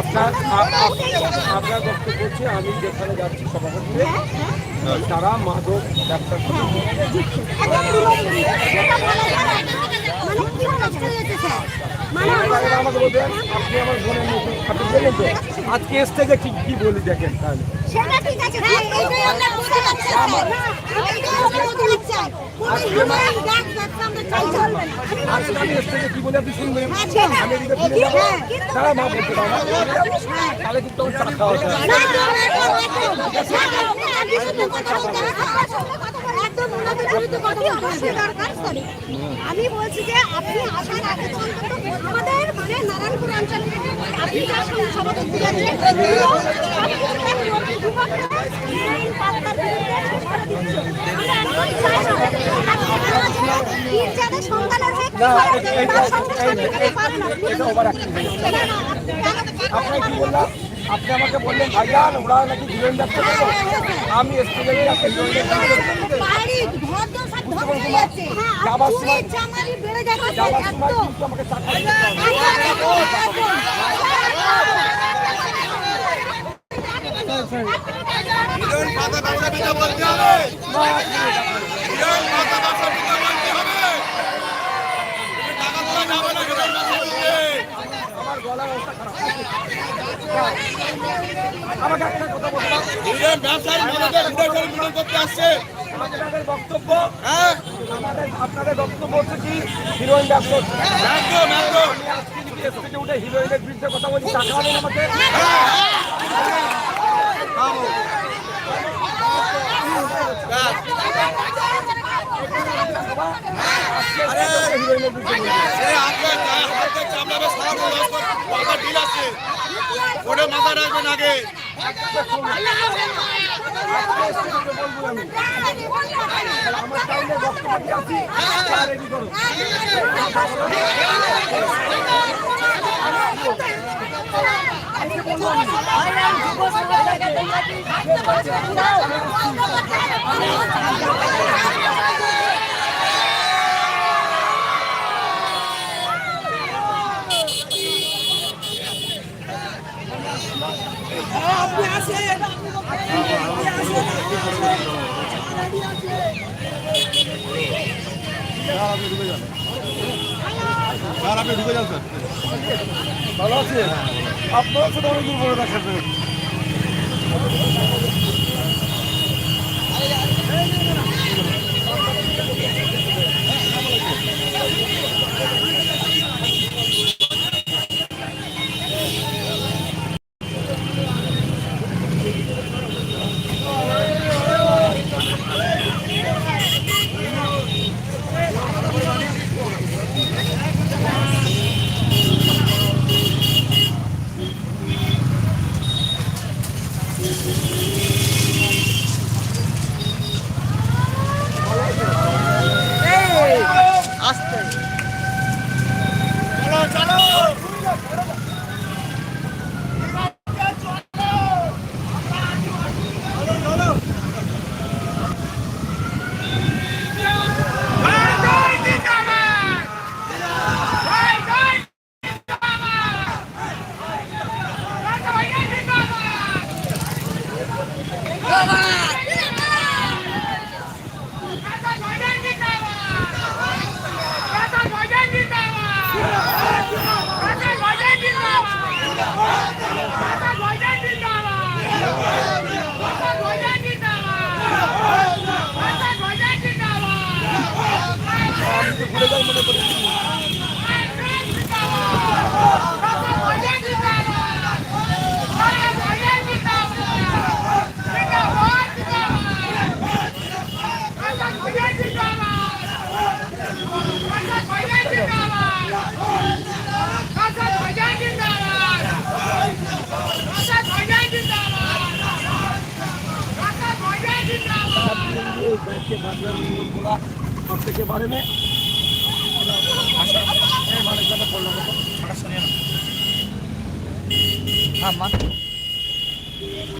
আপনার বক্তব্য হচ্ছে আমি যেখানে যাচ্ছি সভাপতি তারা মাদক ব্যবসা আমাকে বলবেন আপনি আমার বোনের মতো আপনি বললেন তো আজকে স্টেজে কি কি বলি দেখেন তাহলে। সেটা ঠিক আছে হ্যাঁ এইটাই আমরা এইটাই আমরা আমি আচ্ছা। বলতে বলছি যে আপনি আসার আগে আমাদের মানে নারায়ণপুর অঞ্চলে আপনাকে কি বললাম আপনি আমাকে বললেন ভাইজান ওরা নাকি হিরোইন ব্যবসা আমি স্টেজে গিয়ে একটা হিরোইনের ব্যবসা করব। বাড়ি ঘর দোর আমাকে একটা কথা করতে আসছে আপনাদের বক্তব্য হ্যাঁ আপনাদের বক্তব্য হচ্ছে কি হিরোইন হচ্ছে। একদম একদম আজকে যদি স্টেজে উঠে হিরোইনের বিরুদ্ধে কথা বলছি টাকা আমাকে। ওটা মাথা রাখবেন আগে আমার আছি রেডি করো স্যার আপনি ঢুকে যান স্যার ভালো আছে আপনার সাথে অনেক দূর বড় দেখাবে আমাদেরকে বাজার খোলা সব থেকে বাড়বে আমার